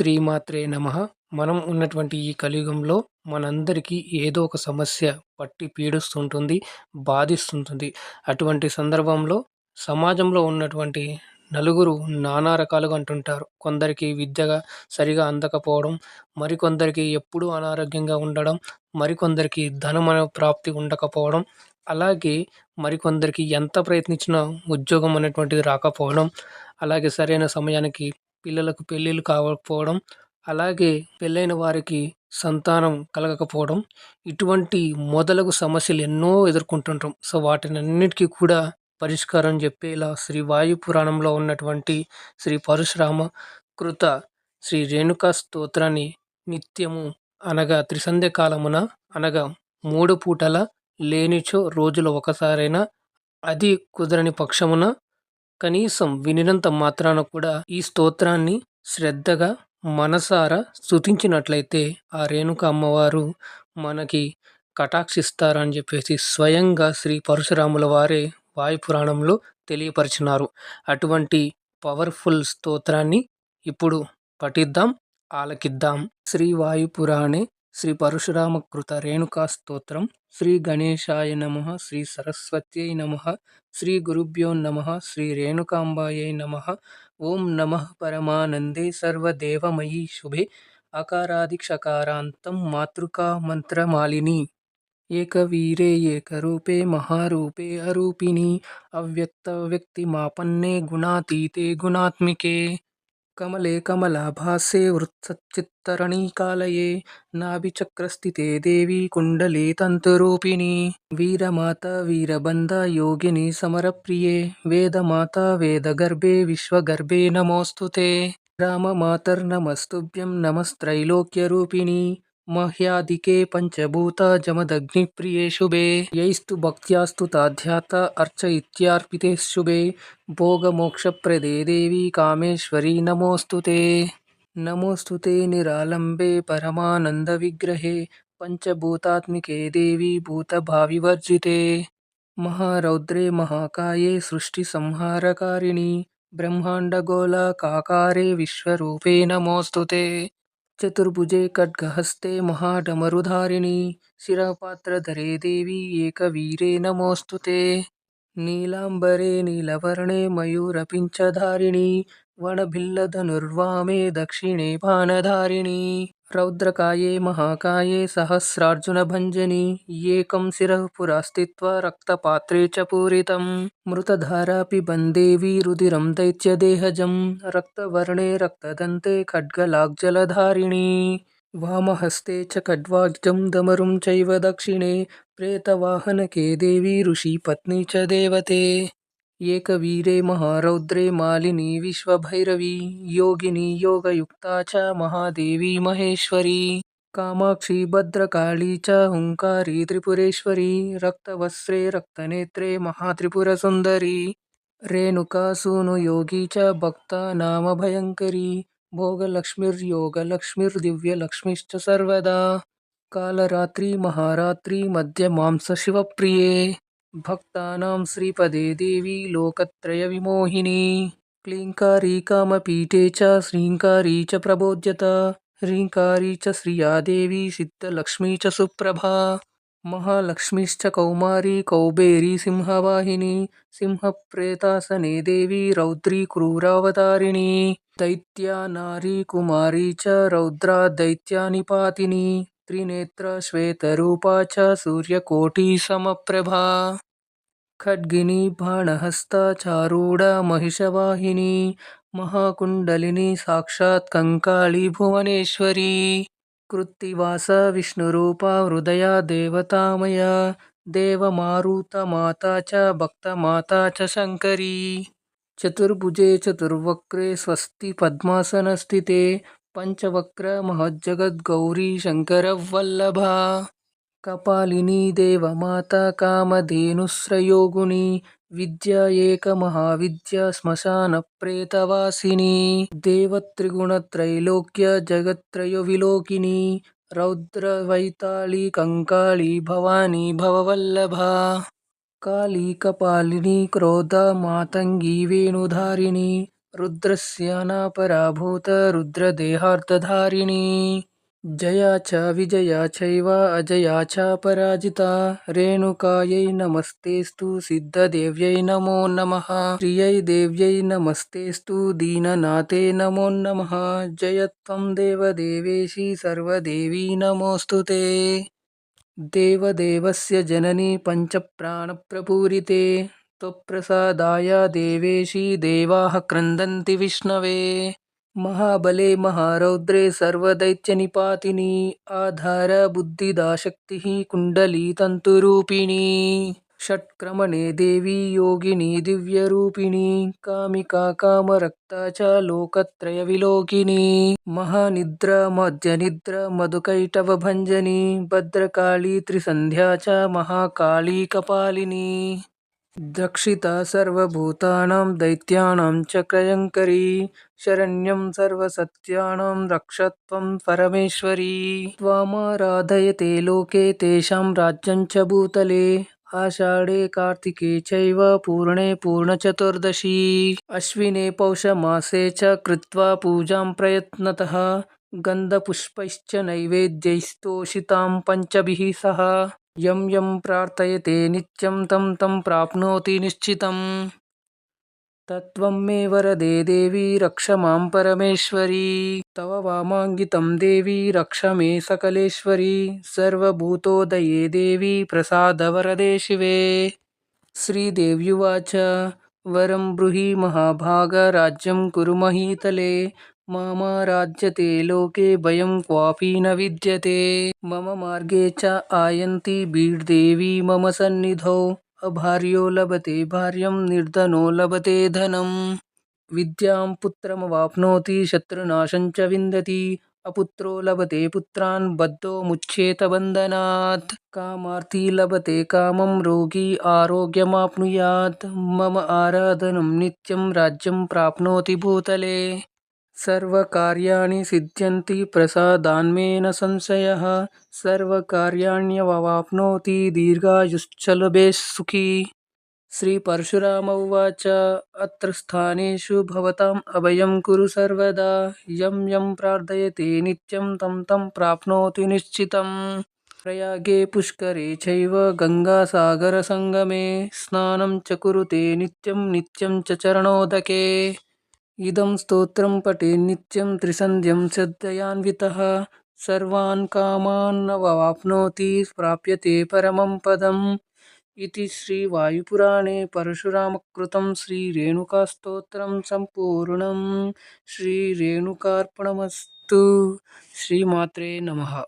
శ్రీమాత్రే నమ. మనం ఉన్నటువంటి ఈ కలియుగంలో మనందరికీ ఏదో ఒక సమస్య పట్టి పీడిస్తుంటుంది బాధిస్తుంటుంది. అటువంటి సందర్భంలో సమాజంలో ఉన్నటువంటి నలుగురు నానా రకాలుగా అంటుంటారు. కొందరికి విద్యగా సరిగా అందకపోవడం మరికొందరికి ఎప్పుడూ అనారోగ్యంగా ఉండడం మరికొందరికి ధనం ప్రాప్తి ఉండకపోవడం అలాగే మరికొందరికి ఎంత ప్రయత్నించినా ఉద్యోగం అనేటువంటిది రాకపోవడం అలాగే సరైన సమయానికి పిల్లలకు పెళ్ళిళ్ళు కావకపోవడం అలాగే పెళ్ళైన వారికి సంతానం కలగకపోవడం ఇటువంటి మొదలగు సమస్యలు ఎన్నో ఎదుర్కొంటుంటాం. సో వాటినన్నిటికీ కూడా పరిష్కారం చెప్పేలా శ్రీ వాయు పురాణంలో ఉన్నటువంటి శ్రీ పరశురామ కృత శ్రీ రేణుకా స్తోత్రాన్ని నిత్యము అనగా త్రిసంధ్య కాలమున అనగా మూడు పూటల లేనిచో రోజులో ఒకసారైనా అది కుదరని పక్షమున కనీసం వినినంత మాత్రాన కూడా ఈ స్తోత్రాన్ని శ్రద్ధగా మనసారా స్థుతించినట్లయితే ఆ రేణుక అమ్మవారు మనకి కటాక్షిస్తారని చెప్పేసి స్వయంగా శ్రీ పరశురాముల వారే వాయుపురాణంలో తెలియపరిచినారు. అటువంటి పవర్ఫుల్ స్తోత్రాన్ని ఇప్పుడు పఠిద్దాం ఆలకిద్దాం. శ్రీ వాయుపురాణే శ్రీ పరశురామకృత రేణుకా స్తోత్రం శ్రీ గణేశాయ నమ శ్రీ సరస్వత్యై నమ శ్రీ గురుభ్యో నమ శ్రీ రేణుకాంబాయై నమ ఓం నమ పరమానందే సర్వదేవమయీ శుభే అకారాదిక్షకారాంతం మాతృకా మంత్రమాలిని. ఏకవీరే ఏకరూపే మహారూపే అరూపిణి అవ్యక్త వ్యక్తిమాపన్నే గుణాతీతే గుణాత్మికే. కమలే కమలాభాసే వృత్సచ్చిత్తరణీకాలయే నాభిచక్రస్థితే దేవి కుండలే తంతురూపిణి వీరమాత వీరబంధ యోగిని సమరప్రియే వేదమాత వేదగర్భే విశ్వగర్భే मह्यादिके पञ्चभूतजमदग्निप्रिये शुभे। यैस्तु भक्तियास्तु ताध्यात अर्च इत्यार्पिते शुभे। भोगमोक्षप्रदे देवी कामेश्वरी नमोस्तुते ते। नमोऽस्तु ते विग्रहे परमानन्दविग्रहे। पञ्चभूतात्मिके देवी भूतभाविवर्जिते। महारौद्रे महाकाये सृष्टिसंहारकारिणि। ब्रह्माण्डगोलकाकारे विश्वरूपे नमोस्तुते చతుర్భుజే ఖడ్గహస్తే మహాడమరుధారిణి శిరపాత్రధరే దేవి ఏకవీరే నమోస్తుతే నీలాంబరే నీలవర్ణే మయూరపించధారిణి వనభిల్లధనుర్వామే దక్షిణే బాణధారిణి रौद्रकाये महाकाये सहस्रार्जुनभञ्जनी, येकं शिरः पुरा स्थित रक्तपात्रे च पूरितं मृतधारापिबन् देवी रुधिरं दैत्यदेहजं रक्तवर्णे रक्तदन्ते खड्गलाग्जलधारिणी। वामहस्ते च खड्वाग्जं दमरुं चैव दक्षिणे। प्रेतवाहनके देवी ऋषिपत्नी च देवते। ఏకవీరే మహారౌద్రే మాలిని విశ్వభైరవి యోగిని యోగయుక్త చ మహాదేవి మహేశ్వరి కామాక్షి భద్రకాళీ చ హుంకారీ త్రిపురేశ్వరి రక్తవస్త్రే రక్తనేత్రే మహాత్రిపురసుందరి రేణుకాసూను సూనుయోగి చ భక్త నామ భక్తానామభయంకరీ భోగలక్ష్మిర్యోగలక్ష్మిర్దివ్యలక్ష్మిశ్చ సర్వదా కాలరాత్రి మహారాత్రి మధ్య మాంస శివప్రియే. भक्ता श्रीपदे देवी लोकत्रयविमोहिनी क्लींकारी कामपीठे च श्रीङ्कारी च प्रबोध्यत, ह्रीङ्कारी च्रििया देवी सिद्धलक्ष्मी च सुप्रभा, महालक्ष्मीश्च कौमारी कौबेरी सिंहवाहिनी सिंह प्रेतासने देवी रौद्री क्रूरावतारिणी, दैत्या नारी कुमारी च रौद्रा दैत्यानिपातिनी त्रिनेत्र श्वेतरूपा च सूर्यकोटीसमप्रभा। खड्गिनी बाणहस्ता चारूढा महिषवाहिनी महाकुण्डलिनी साक्षात् कङ्काळी भुवनेश्वरी। कृत्तिवास विष्णुरूपा हृदया देवतामया देवमारुतमाता च भक्तमाता च शङ्करी चतुर्भुजे चतुर्वक्रे स्वस्ति पद्मासनस्थिते పంచవక్ర మహజ్జగద్గౌరీ శంకరవల్లభా కపాలిని దేవమాత కామధేనుశ్రయోగుని విద్యా ఏక మహావిద్య శ్మశాన ప్రేతవాసిని దేవత్రిగుణత్రైలోక్య జగత్రయ విలోకిని రౌద్రవైతాళి కంకాళి భవానీ భవవల్లభ కాళీ కపాలిని క్రోధ మాతంగి వేణుధారిణి रुद्रस्यानापराभूत रुद्रदेहार्तधारिणी जया च विजया चैव, अजया च पराजिता। रेणुकायै नमस्तेऽस्तु, सिद्धदेव्यै नमो नमः। प्रियै देव्यै नमस्तेऽस्तु, दीननाथे नमो नमः। जय त्वं देवदेवेशी, सर्वदेवी नमोऽस्तु ते। देवदेवस्य जननी, पञ्चप्राणप्रपूरिते। त्वत्प्रसादाय देवेशी देवाः क्रन्दन्ति विष्णवे महाबले महारौद्रे सर्वदैत्यनिपातिनी आधारबुद्धिदाशक्तिः कुण्डलीतन्तुरूपिणी षट्क्रमणे देवी योगिनी दिव्यरूपिणी कामिका कामरक्ता च लोकत्रयविलोकिनी महानिद्रा मध्यनिद्रा मधुकैटवभञ्जनी भद्रकाली त्रिसन्ध्या च महाकाली कपालिनी दक्षिता सर्वभूतानां दैत्यानां च क्रयङ्करी शरण्यं सर्वसत्यानां रक्ष त्वं परमेश्वरी। त्वामाराधयते लोके तेषां राज्यं च भूतले, आषाढे कार्तिके चैव पूर्णे पूर्णचतुर्दशी। अश्विने पौषमासे च कृत्वा पूजां प्रयत्नतः, गन्धपुष्पैश्च नैवेद्यैस्तोषितां पञ्चभिः सह। यं यं प्रार्थयते नित्यं तं तं प्राप्नोति निश्चितम्। तत्त्वं मे वरदे देवी रक्ष माँ परमेश्वरी। तव वामाङ्गितं देवी रक्ष मे सकलेश्वरी। सर्वभूतोदये देवी प्रसादवरदे शिवे। श्रीदेव्युवाच वरं ब्रूहि महाभाग, राज्यं कुरु महीतले। मामाराध्यते लोके भयं क्वापि न विद्यते। मम मार्गे च आयन्ति भीड्देवी मम सन्निधौ। अभार्यो लभते, भार्यं निर्धनो लभते धनम् विद्यां पुत्रमवाप्नोति, शत्रुनाशं च विन्दति। अपुत्रो लभते, पुत्रान् बद्धो मुच्येत बन्धनात्। कामार्थी लभते, कामं रोगी आरोग्यमाप्नुयात्। मम आराधनं नित्यं राज्यं प्राप्नोति भूतले। सर्वकार्याणि सिद्ध्यन्ति प्रसादान्मे न संशयः। सर्वकार्याण्यवाप्नोति दीर्घायुश्च लभे सुखी। श्रीपरशुराम उवाच, अत्र स्थानेषु भवताम् अभयं कुरु सर्वदा। यं यं प्रार्थयते नित्यं तं तं प्राप्नोति निश्चितम्। प्रयागे पुष्करे चैव गङ्गासागरसङ्गमे। स्नानं च कुरुते नित्यं नित्यं च चरणोदके। ఇదం స్తోత్రం పఠే నిత్యం త్రిసంధ్యం శ్రద్ధయాన్విత సర్వాన్ కామాన్నవాప్నోతి ప్రాప్యతే పరమం పదం ఇది శ్రీవాయుపురాణే పరశురామకృతం శ్రీరేణుకాస్తోత్రం సంపూర్ణం శ్రీరేణుకార్పణమస్తు శ్రీమాత్రే నమ